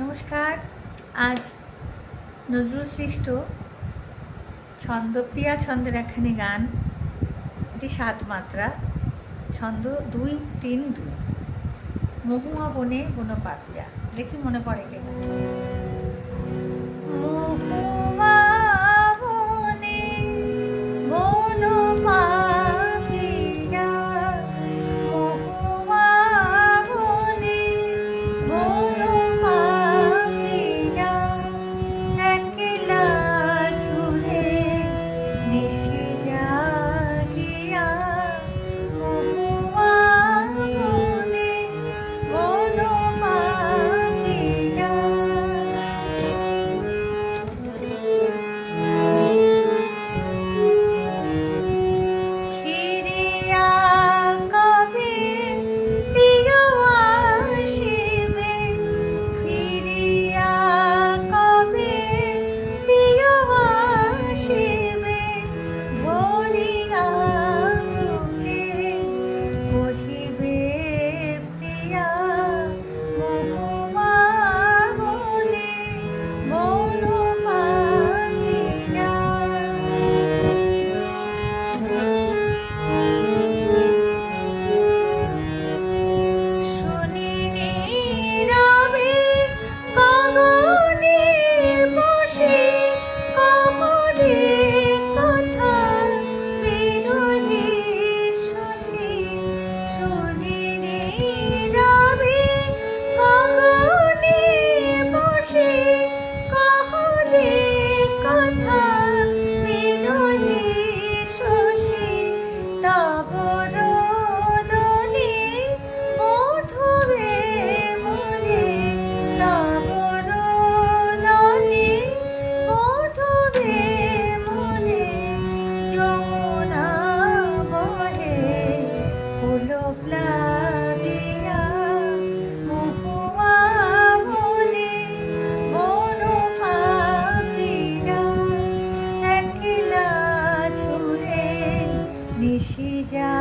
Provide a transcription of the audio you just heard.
নমস্কার। আজ নজরুল সৃষ্ট ছন্দপ্রিয়া ছন্দের একখানি গান। এটি সাত মাত্রা, ছন্দ দুই, তিন, দুই। মহুয়া বনে বনপাতিয়া দেখি মনে পড়ে কে মিশে যা